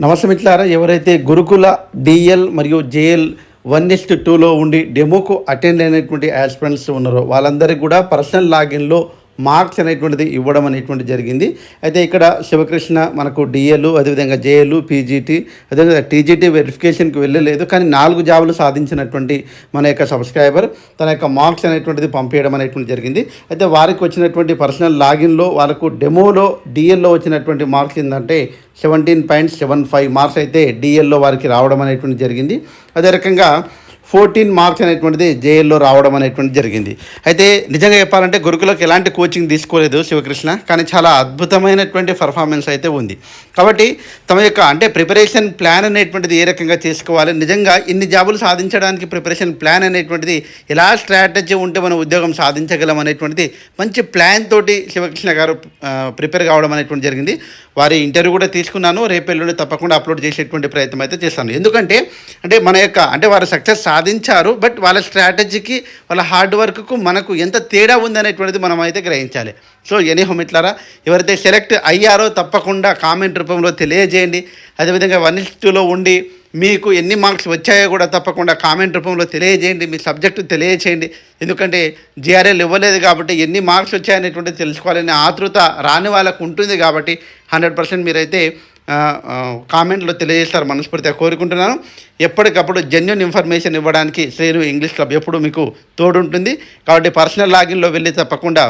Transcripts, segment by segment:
నమస్తే మిత్రులారా ఎవరైతే గురుకుల డిఎల్ మరియు జేఎల్ వన్ నెక్స్ట్ టూలో ఉండి డెమోకు అటెండ్ అయినటువంటి ఆస్పిరెంట్స్ ఉన్నారో వాళ్ళందరికీ కూడా పర్సనల్ లాగిన్లో మార్క్స్ అనేటువంటిది ఇవ్వడం అనేటువంటి జరిగింది. అయితే ఇక్కడ శివకృష్ణ మనకు డిఎల్ అదేవిధంగా జేఎల్ పీజీటీ అదేవిధంగా టీజీటీ వెరిఫికేషన్కి వెళ్ళలేదు. కానీ నాలుగు జాబులు సాధించినటువంటి మన యొక్క సబ్స్క్రైబర్ తన యొక్క మార్క్స్ అనేటువంటిది పంపించడం అనేటువంటి జరిగింది. అయితే వారికి వచ్చినటువంటి పర్సనల్ లాగిన్లో వాళ్ళకు డెమోలో డిఎల్లో వచ్చినటువంటి మార్క్స్ ఏంటంటే seventeen point seven five marks అయితే డిఎల్లో వారికి రావడం అనేటువంటి జరిగింది. అదే రకంగా ఫోర్టీన్ మార్క్స్ అనేటువంటిది జేఎల్లో రావడం అనేటువంటి జరిగింది. అయితే నిజంగా చెప్పాలంటే గురుకులకు ఎలాంటి కోచింగ్ తీసుకోలేదు శివకృష్ణ కానీ చాలా అద్భుతమైనటువంటి పర్ఫార్మెన్స్ అయితే ఉంది. కాబట్టి తమ యొక్క అంటే ప్రిపరేషన్ ప్లాన్ అనేటువంటిది ఏ రకంగా చేసుకోవాలి? నిజంగా ఇన్ని జాబులు సాధించడానికి ప్రిపరేషన్ ప్లాన్ అనేటువంటిది ఎలా స్ట్రాటజీ ఉంటే మనం ఉద్యోగం సాధించగలం అనేటువంటిది మంచి ప్లాన్ తోటి శివకృష్ణ గారు ప్రిపేర్ కావడం అనేటువంటి జరిగింది. వారి ఇంటర్వ్యూ కూడా తీసుకున్నాను. రేపు ఎల్లుండి తప్పకుండా అప్లోడ్ చేసేటువంటి ప్రయత్నం అయితే చేస్తాను. ఎందుకంటే అంటే మన యొక్క అంటే వారు సక్సెస్ సాధించారు బట్ వాళ్ళ స్ట్రాటజీకి వాళ్ళ హార్డ్ వర్క్కు మనకు ఎంత తేడా ఉందనేటువంటిది మనం అయితే గ్రహించాలి. సో ఎనీహో మిట్లారా ఎవరైతే సెలెక్ట్ అయ్యారో తప్పకుండా కామెంట్ రూపంలో తెలియజేయండి. అదేవిధంగా వన్ టూలో ఉండి మీకు ఎన్ని మార్క్స్ వచ్చాయో కూడా తప్పకుండా కామెంట్ రూపంలో తెలియజేయండి. మీ సబ్జెక్టు తెలియజేయండి. ఎందుకంటే జిఆర్ఎల్ ఇవ్వలేదు కాబట్టి ఎన్ని మార్క్స్ వచ్చాయనేటువంటిది తెలుసుకోవాలనే ఆతృత రాని వాళ్ళకు ఉంటుంది కాబట్టి హండ్రెడ్ పర్సెంట్ మీరైతే కామెంట్లో తెలియజేస్తారు మనస్ఫూర్తిగా కోరుకుంటున్నాను. ఎప్పటికప్పుడు జెన్యున్ ఇన్ఫర్మేషన్ ఇవ్వడానికి శ్రేణు ఇంగ్లీష్ క్లబ్ ఎప్పుడు మీకు తోడుంటుంది. కాబట్టి పర్సనల్ లాగిన్లో వెళ్ళి తప్పకుండా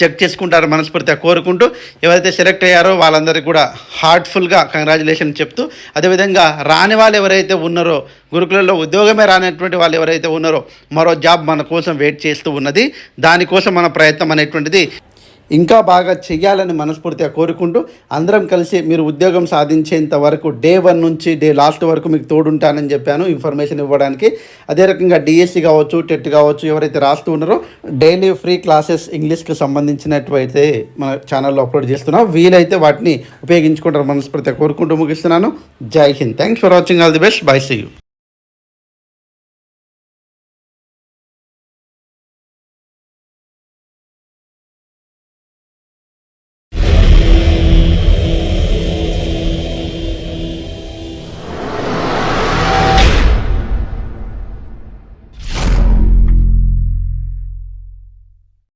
చెక్ చేసుకుంటారు మనస్ఫూర్తిగా కోరుకుంటూ ఎవరైతే సెలెక్ట్ అయ్యారో వాళ్ళందరికీ కూడా హార్ట్ఫుల్గా కంగ్రాచులేషన్ చెప్తూ అదేవిధంగా రాని వాళ్ళు ఎవరైతే ఉన్నారో గురుకులలో ఉద్యోగమే రానటువంటి వాళ్ళు ఎవరైతే ఉన్నారో మరో జాబ్ మన కోసం వెయిట్ చేస్తూ ఉన్నది. దానికోసం మన ప్రయత్నం అనేటువంటిది ఇంకా బాగా చెయ్యాలని మనస్ఫూర్తిగా కోరుకుంటూ అందరం కలిసి మీరు ఉద్యోగం సాధించేంత వరకు డే వన్ నుంచి డే లాస్ట్ వరకు మీకు తోడుంటానని చెప్పాను. ఇన్ఫర్మేషన్ ఇవ్వడానికి అదే రకంగా డిఎస్సి కావచ్చు టెట్ కావచ్చు ఎవరైతే రాస్తూ ఉన్నారో డైలీ ఫ్రీ క్లాసెస్ ఇంగ్లీష్కి సంబంధించినట్లయితే మన ఛానల్లో అప్లోడ్ చేస్తున్నాం. వీలైతే వాటిని ఉపయోగించుకుంటారు మనస్ఫూర్తిగా కోరుకుంటూ ముగిస్తున్నాను. Jai Hind. Thanks for watching all the best bye see you